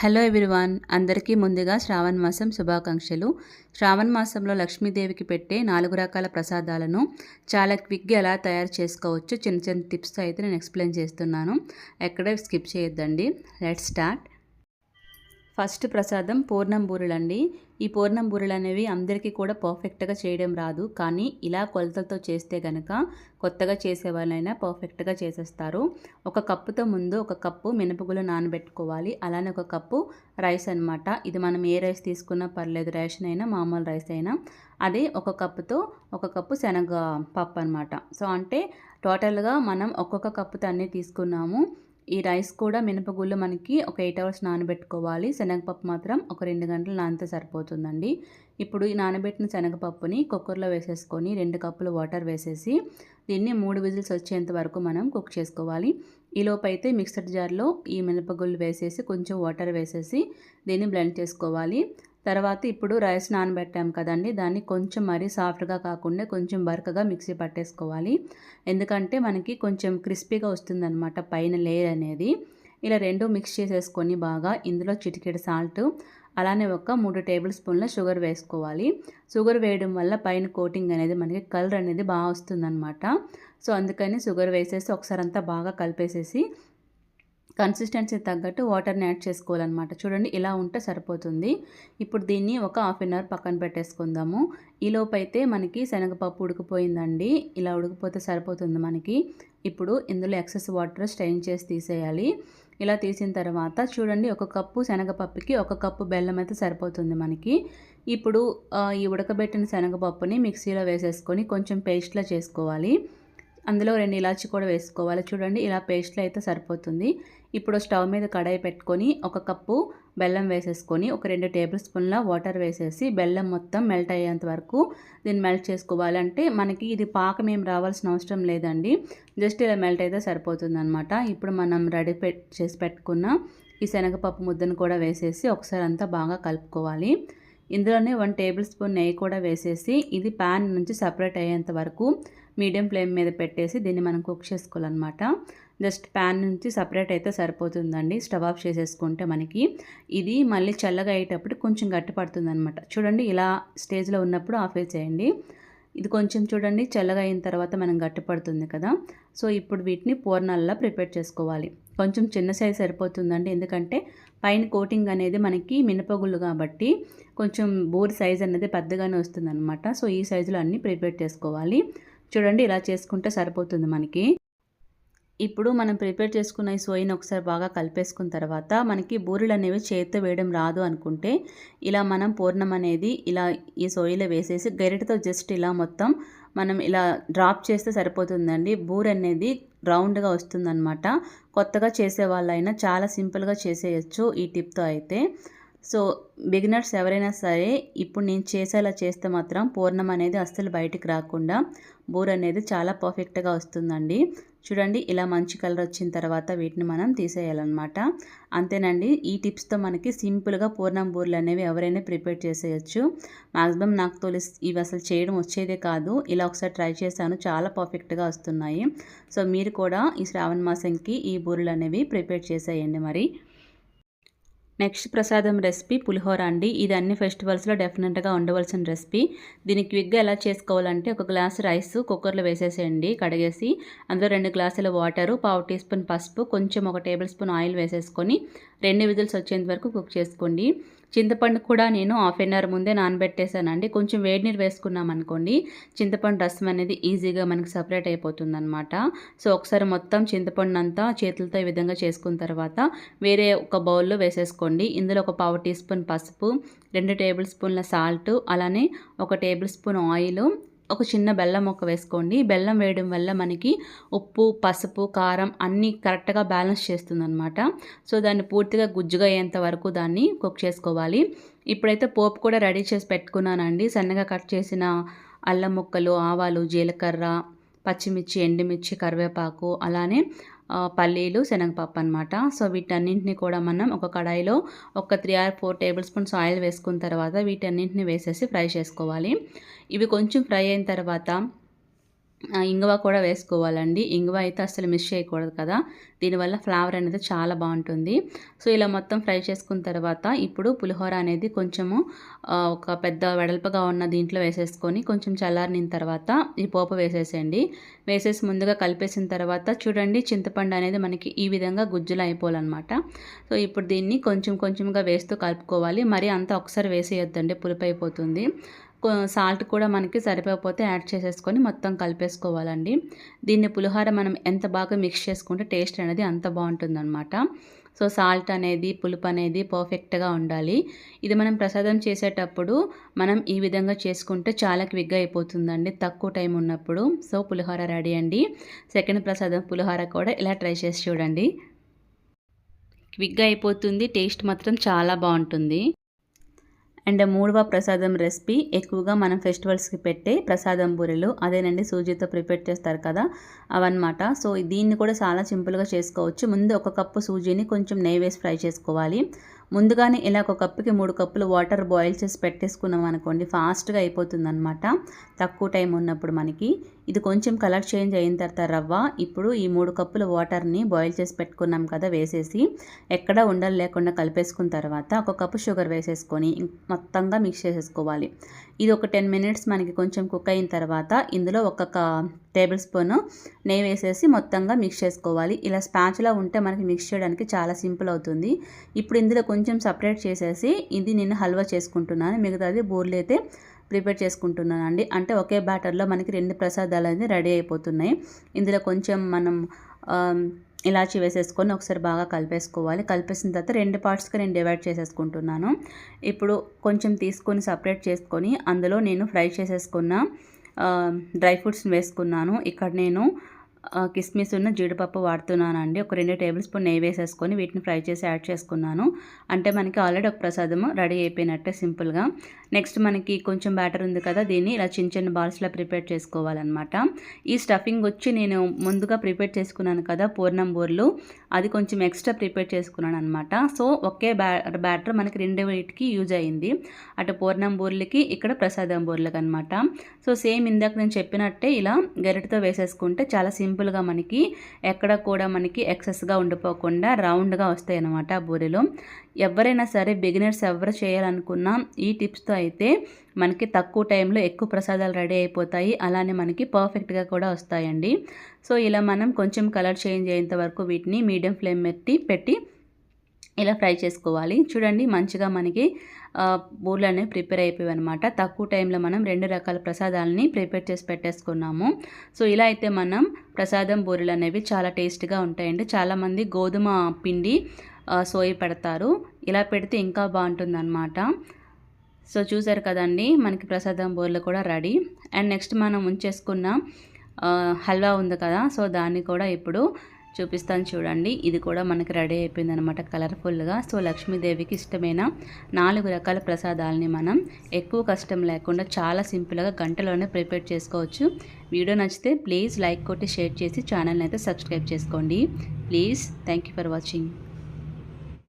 Hello everyone అందరికీ ముందుగా శ్రావణ మాసం శుభాకాంక్షలు. శ్రావణ మాసంలో లక్ష్మీదేవికి పెట్టే నాలుగు రకాల ప్రసాదాలను చాలా క్విక్గా ఎలా తయారు చేసుకోవచ్చు చిన్న చిన్న టిప్స్తో అయితే నేను ఎక్స్ప్లెయిన్ చేస్తున్నాను. ఎక్కడ స్కిప్ చేయొద్దండి. Let start. ఫస్ట్ ప్రసాదం పూర్ణం బూరెలండి. ఈ పూర్ణం బూరెలు అనేవి అందరికీ కూడా పర్ఫెక్ట్గా చేయడం రాదు. కానీ ఇలా కొలతలతో చేస్తే కనుక కొత్తగా చేసే వాళ్ళైనా పర్ఫెక్ట్గా చేసేస్తారు. ఒక కప్పుతో ముందు ఒక కప్పు మినపగులు నానబెట్టుకోవాలి. అలానే ఒక కప్పు రైస్ అనమాట ఇది మనం ఏ రైస్ తీసుకున్నా పర్లేదు. రేషన్ అయినా మామూలు రైస్ అయినా. అదే ఒక కప్పుతో ఒక కప్పు శనగ పప్పు అనమాట సో అంటే టోటల్గా మనం ఒక్కొక్క కప్పుతో అన్నీ తీసుకున్నాము. ఈ రైస్ కూడా మినపగుళ్ళు మనకి ఒక ఎయిట్ అవర్స్ నానబెట్టుకోవాలి. శనగపప్పు మాత్రం ఒక రెండు గంటలు నానితే సరిపోతుందండి. ఇప్పుడు ఈ నానబెట్టిన శనగపప్పుని కుక్కర్లో వేసేసుకొని రెండు కప్పులు వాటర్ వేసేసి దీన్ని మూడు విజిల్స్ వచ్చేంత వరకు మనం కుక్ చేసుకోవాలి. ఈలోపు అయితే మిక్సర్ జార్లో ఈ మినపగుళ్ళు వేసేసి కొంచెం వాటర్ వేసేసి దీన్ని బ్లెండ్ చేసుకోవాలి. తర్వాత ఇప్పుడు రైస్ నానబెట్టాం కదండి. దాన్ని కొంచెం మరీ సాఫ్ట్గా కాకుండా కొంచెం బరకగా మిక్సీ పట్టేసుకోవాలి. ఎందుకంటే మనకి కొంచెం క్రిస్పీగా వస్తుందన్నమాట పైన లేయర్ అనేది. ఇలా రెండు మిక్స్ చేసేసుకొని బాగా ఇందులో చిటికెడు సాల్ట్ అలానే ఒక మూడు టేబుల్ స్పూన్ల షుగర్ వేసుకోవాలి. షుగర్ వేయడం వల్ల పైన కోటింగ్ అనేది మనకి కలర్ అనేది బాగా వస్తుందన్నమాట. సో అందుకని షుగర్ వేసేసి ఒకసారి అంతా బాగా కలిపేసేసి కన్సిస్టెన్సీ తగ్గట్టు వాటర్ని యాడ్ చేసుకోవాలన్నమాట. చూడండి ఇలా ఉంటే సరిపోతుంది. ఇప్పుడు దీన్ని ఒక హాఫ్ అన్ అవర్ పక్కన పెట్టేసుకుందాము. ఈలోపు అయితే మనకి శనగపప్పు ఉడికిపోయిందండి. ఇలా ఉడికిపోతే సరిపోతుంది మనకి. ఇప్పుడు ఇందులో ఎక్సెస్ వాటర్ స్ట్రెయిన్ చేసి తీసేయాలి. ఇలా తీసిన తర్వాత చూడండి ఒక కప్పు శనగపప్పుకి ఒక కప్పు బెల్లం అయితే సరిపోతుంది మనకి. ఇప్పుడు ఈ ఉడకబెట్టిన శనగపప్పుని మిక్సీలో వేసేసుకొని కొంచెం పేస్ట్లా చేసుకోవాలి. అందులో రెండు ఇలాచి కూడా వేసుకోవాలి. చూడండి ఇలా పేస్ట్లో అయితే సరిపోతుంది. ఇప్పుడు స్టవ్ మీద కడాయి పెట్టుకొని ఒక కప్పు బెల్లం వేసేసుకొని ఒక రెండు టేబుల్ స్పూన్ల వాటర్ వేసేసి బెల్లం మొత్తం మెల్ట్ అయ్యేంత వరకు దీన్ని మెల్ట్ చేసుకోవాలంటే మనకి ఇది పాకం ఏం రావాల్సిన అవసరం లేదండి. జస్ట్ ఇలా మెల్ట్ అయితే సరిపోతుందనమాట ఇప్పుడు మనం రెడీ పెట్ చేసి పెట్టుకున్న ఈ శనగపప్పు ముద్దను కూడా వేసేసి ఒకసారి అంతా బాగా కలుపుకోవాలి. ఇందులోనే వన్ టేబుల్ స్పూన్ నెయ్యి కూడా వేసేసి ఇది ప్యాన్ నుంచి సపరేట్ అయ్యేంత వరకు మీడియం ఫ్లేమ్ మీద పెట్టేసి దీన్ని మనం కుక్ చేసుకోవాలన్నమాట. జస్ట్ ప్యాన్ నుంచి సపరేట్ అయితే సరిపోతుందండి. స్టవ్ ఆఫ్ చేసేసుకుంటే మనకి ఇది మళ్ళీ చల్లగా అయ్యేటప్పుడు కొంచెం గట్టి పడుతుంది అనమాట చూడండి ఇలా స్టేజ్లో ఉన్నప్పుడు ఆఫ్ చేయండి ఇది కొంచెం చూడండి చల్లగా అయిన తర్వాత మనం గట్టి పడుతుంది కదా. సో ఇప్పుడు వీటిని పూర్ణాల్లో ప్రిపేర్ చేసుకోవాలి. కొంచెం చిన్న సైజ్ సరిపోతుందండి. ఎందుకంటే పైన కోటింగ్ అనేది మనకి మినపగుళ్ళు కాబట్టి కొంచెం బోర్ సైజ్ అనేది పెద్దగానే వస్తుంది సో ఈ సైజులో అన్నీ ప్రిపేర్ చేసుకోవాలి. చూడండి ఇలా చేసుకుంటే సరిపోతుంది మనకి. ఇప్పుడు మనం ప్రిపేర్ చేసుకున్న ఈ సోయిని ఒకసారి బాగా కలిపేసుకున్న తర్వాత మనకి బూరెలు అనేవి చేతితో వేయడం రాదు అనుకుంటే ఇలా మనం పూర్ణం అనేది ఇలా ఈ సోయిలో వేసేసి గరిటతో జస్ట్ ఇలా మొత్తం మనం ఇలా డ్రాప్ చేస్తే సరిపోతుందండి. బూర్ అనేది రౌండ్గా వస్తుందన్నమాట. కొత్తగా చేసే వాళ్ళైనా చాలా సింపుల్గా చేసేయచ్చు ఈ టిప్తో అయితే. సో బిగినర్స్ ఎవరైనా సరే ఇప్పుడు నేను చేసేలా చేస్తే మాత్రం పూర్ణం అనేది అస్సలు బయటికి రాకుండా బూర్ అనేది చాలా పర్ఫెక్ట్గా వస్తుందండి. చూడండి ఇలా మంచి కలర్ వచ్చిన తర్వాత వీటిని మనం తీసేయాలన్నమాట. అంతేనండి ఈ టిప్స్తో మనకి సింపుల్గా పూర్ణం బూర్లు అనేవి ఎవరైనా ప్రిపేర్ చేసేయచ్చు. మ్యాక్సిమం నాకు తోలి ఇవి అసలు చేయడం వచ్చేదే కాదు. ఇలా ఒకసారి ట్రై చేశాను చాలా పర్ఫెక్ట్గా వస్తున్నాయి. సో మీరు కూడా ఈ శ్రావణ మాసంకి ఈ బూరెలు అనేవి ప్రిపేర్ చేసేయండి మరి. నెక్స్ట్ ప్రసాదం రెసిపీ పులిహోర అండి. ఇది అన్ని ఫెస్టివల్స్లో డెఫినెట్గా ఉండవలసిన రెసిపీ. దీన్ని క్విక్గా ఎలా చేసుకోవాలంటే ఒక గ్లాస్ రైస్ కుక్కర్లో వేసేసేయండి కడిగేసి అందులో రెండు గ్లాసుల వాటరు పావు టీ స్పూన్ పసుపు కొంచెం ఒక టేబుల్ స్పూన్ ఆయిల్ వేసేసుకొని రెండు విజిల్స్ వచ్చేంత వరకు కుక్ చేసుకోండి. చింతపండు కూడా నేను హాఫ్ ఎన్ అవర్ ముందే నానబెట్టేశానండి. కొంచెం వేడి నీరు వేసుకున్నాం అనుకోండి చింతపండు రసం అనేది ఈజీగా మనకి సపరేట్ అయిపోతుంది అనమాట సో ఒకసారి మొత్తం చింతపండు అంతా చేతులతో ఈ విధంగా చేసుకున్న తర్వాత వేరే ఒక బౌల్లో వేసేసుకోండి. ఇందులో ఒక పావు టీ స్పూన్ పసుపు రెండు టేబుల్ స్పూన్ల సాల్ట్ అలానే ఒక టేబుల్ స్పూన్ ఆయిల్ ఒక చిన్న బెల్లం మొక్క వేసుకోండి. బెల్లం వేయడం వల్ల మనకి ఉప్పు పసుపు కారం అన్నీ కరెక్ట్గా బ్యాలెన్స్ చేస్తుందన్నమాట. సో దాన్ని పూర్తిగా గుజ్జుగా అయ్యేంత వరకు దాన్ని కుక్ చేసుకోవాలి. ఇప్పుడైతే పోపు కూడా రెడీ చేసి పెట్టుకున్నానండి. సన్నగా కట్ చేసిన అల్లం ముక్కలు ఆవాలు జీలకర్ర పచ్చిమిర్చి ఎండుమిర్చి కరివేపాకు అలానే పల్లీలు శనగపప్పు అనమాట సో వీటన్నింటిని కూడా మనం ఒక కడాయిలో ఒక three or four table spoons oil వేసుకున్న తర్వాత వీటన్నింటిని వేసేసి ఫ్రై చేసుకోవాలి. ఇవి కొంచెం ఫ్రై అయిన తర్వాత ఇంగువ కూడా వేసుకోవాలండి. ఇంగువ అయితే అసలు మిస్ చేయకూడదు కదా. దీనివల్ల ఫ్లేవర్ అనేది చాలా బాగుంటుంది. సో ఇలా మొత్తం ఫ్రై చేసుకున్న తర్వాత ఇప్పుడు పులిహోర అనేది కొంచెము ఒక పెద్ద వెడల్పుగా ఉన్న దీంట్లో వేసేసుకొని కొంచెం చల్లారిన తర్వాత ఈ పోపు వేసేసేయండి. వేసేసి ముందుగా కలిపేసిన తర్వాత చూడండి చింతపండు అనేది మనకి ఈ విధంగా గుజ్జులు అయిపోవాలన్నమాట. సో ఇప్పుడు దీన్ని కొంచెం కొంచెంగా వేస్తూ కలుపుకోవాలి. మరి అంతా ఒకసారి వేసేయొద్దండి. పులుపు అయిపోతుంది. సాల్ట్ కూడా మనకి సరిపోకపోతే యాడ్ చేసేసుకొని మొత్తం కలిపేసుకోవాలండి. దీన్ని పులిహోర మనం ఎంత బాగా మిక్స్ చేసుకుంటే టేస్ట్ అనేది అంత బాగుంటుందన్నమాట. సో సాల్ట్ అనేది పులుపు అనేది పర్ఫెక్ట్గా ఉండాలి. ఇది మనం ప్రసాదం చేసేటప్పుడు మనం ఈ విధంగా చేసుకుంటే చాలా క్విక్గా అయిపోతుందండి. తక్కువ టైం ఉన్నప్పుడు. సో పులిహోర రెడీ అండి. సెకండ్ ప్రసాదం పులిహోర కూడా ఇలా ట్రై చేసి చూడండి. క్విక్గా అయిపోతుంది. టేస్ట్ మాత్రం చాలా బాగుంటుంది. అండ్ మూడవ ప్రసాదం రెసిపీ ఎక్కువగా మనం ఫెస్టివల్స్కి పెట్టే ప్రసాదం బూరెలు. అదేనండి సూజీతో ప్రిపేర్ చేస్తారు కదా అవన్నమాట. సో దీన్ని కూడా చాలా సింపుల్గా చేసుకోవచ్చు. ముందు ఒక కప్పు సూజీని కొంచెం నెయ్యి వేసి ఫ్రై చేసుకోవాలి. ముందుగానే ఇలా ఒక కప్పుకి మూడు కప్పులు వాటర్ బాయిల్ చేసి పెట్టేసుకున్నాం అనుకోండి ఫాస్ట్గా అయిపోతుందనమాట తక్కువ టైం ఉన్నప్పుడు మనకి. ఇది కొంచెం కలర్ చేంజ్ అయిన తర్వాత రవ్వ ఇప్పుడు ఈ మూడు కప్పుల వాటర్ని బాయిల్ చేసి పెట్టుకున్నాం కదా వేసేసి ఎక్కడ ఉండలు లేకుండా కలిపేసుకున్న తర్వాత ఒక కప్పు షుగర్ వేసేసుకొని మొత్తంగా మిక్స్ చేసేసుకోవాలి. ఇది ఒక టెన్ మినిట్స్ మనకి కొంచెం కుక్ అయిన తర్వాత ఇందులో ఒక్కొక్క టేబుల్ స్పూన్ నెయ్యి వేసేసి మొత్తంగా మిక్స్ చేసుకోవాలి. ఇలా స్పాచ్లా ఉంటే మనకి మిక్స్ చేయడానికి చాలా సింపుల్ అవుతుంది. ఇప్పుడు ఇందులో కొంచెం సపరేట్ చేసేసి ఇది నేను హల్వా చేసుకుంటున్నాను. మిగతాది బూర్లు అయితే ప్రిపేర్ చేసుకుంటున్నాను అండి. అంటే ఒకే బ్యాటర్లో మనకి రెండు ప్రసాదాలు అనేది రెడీ అయిపోతున్నాయి. ఇందులో కొంచెం మనం ఇలాచి వేసేసుకొని ఒకసారి బాగా కలిపేసుకోవాలి. కలిపేసిన తర్వాత రెండు పార్ట్స్గా నేను డివైడ్ చేసేసుకుంటున్నాను. ఇప్పుడు కొంచెం తీసుకొని సపరేట్ చేసుకొని అందులో నేను ఫ్రై చేసేసుకున్న డ్రై ఫ్రూట్స్ని వేసుకున్నాను. ఇక్కడ నేను కిస్మిస్ ఉన్న జీడిపప్పు వాడుతున్నానండి. ఒక రెండు టేబుల్ స్పూన్ నెయ్యి వేసేసుకొని వీటిని ఫ్రై చేసి యాడ్ చేసుకున్నాను. అంటే మనకి ఆల్రెడీ ఒక ప్రసాదము రెడీ అయిపోయినట్టే సింపుల్గా. నెక్స్ట్ మనకి కొంచెం బ్యాటర్ ఉంది కదా దీన్ని ఇలా చిన్న చిన్న బాల్స్లో ప్రిపేర్ చేసుకోవాలన్నమాట. ఈ స్టఫింగ్ వచ్చి నేను ముందుగా ప్రిపేర్ చేసుకున్నాను కదా పూర్ణం బోర్లు. అది కొంచెం ఎక్స్ట్రా ప్రిపేర్ చేసుకున్నాను అనమాట సో ఒకే బ్యాటర్ మనకి రెండు వీటికి యూజ్ అయింది. అటు పూర్ణం బోర్లకి ఇక్కడ ప్రసాదం బోర్లకి అనమాట సో సేమ్ ఇందాక నేను చెప్పినట్టే ఇలా గరిటతో వేసేసుకుంటే చాలా సింపుల్గా మనకి ఎక్కడ కూడా మనకి ఎక్సెస్గా ఉండిపోకుండా రౌండ్గా వస్తాయి అన్నమాట బూరెలు. ఎవరైనా సరే బిగినర్స్ ఎవరు చేయాలనుకున్నా ఈ టిప్స్తో అయితే మనకి తక్కువ టైంలో ఎక్కువ ప్రసాదాలు రెడీ అయిపోతాయి. అలానే మనకి పర్ఫెక్ట్గా కూడా వస్తాయండి. సో ఇలా మనం కొంచెం కలర్ చేంజ్ అయ్యేంత వరకు వీటిని మీడియం ఫ్లేమ్ పెట్టి పెట్టి ఇలా ఫ్రై చేసుకోవాలి. చూడండి మంచిగా మనకి బూర్లనే అనేవి ప్రిపేర్ అయిపోయాయి అనమాట తక్కువ టైంలో మనం రెండు రకాల ప్రసాదాలని ప్రిపేర్ చేసి పెట్టేసుకున్నాము. సో ఇలా అయితే మనం ప్రసాదం బూరెలు అనేవి చాలా టేస్ట్గా ఉంటాయండి. చాలామంది గోధుమ పిండి సోయి పెడతారు. ఇలా పెడితే ఇంకా బాగుంటుందన్నమాట. సో చూసారు కదండి మనకి ప్రసాదం బోర్లు కూడా రెడీ. అండ్ నెక్స్ట్ మనం ఉంచేసుకున్న హల్వా ఉంది కదా సో దాన్ని కూడా ఇప్పుడు చూపిస్తాను చూడండి. ఇది కూడా మనకి రెడీ అయిపోయింది అనమాట కలర్ఫుల్గా. సో లక్ష్మీదేవికి ఇష్టమైన నాలుగు రకాల ప్రసాదాలని మనం ఎక్కువ కష్టం లేకుండా చాలా సింపుల్గా గంటలోనే ప్రిపేర్ చేసుకోవచ్చు. వీడియో నచ్చితే ప్లీజ్ లైక్ కొట్టి షేర్ చేసి ఛానల్ని అయితే సబ్స్క్రైబ్ చేసుకోండి. Please thank for watching.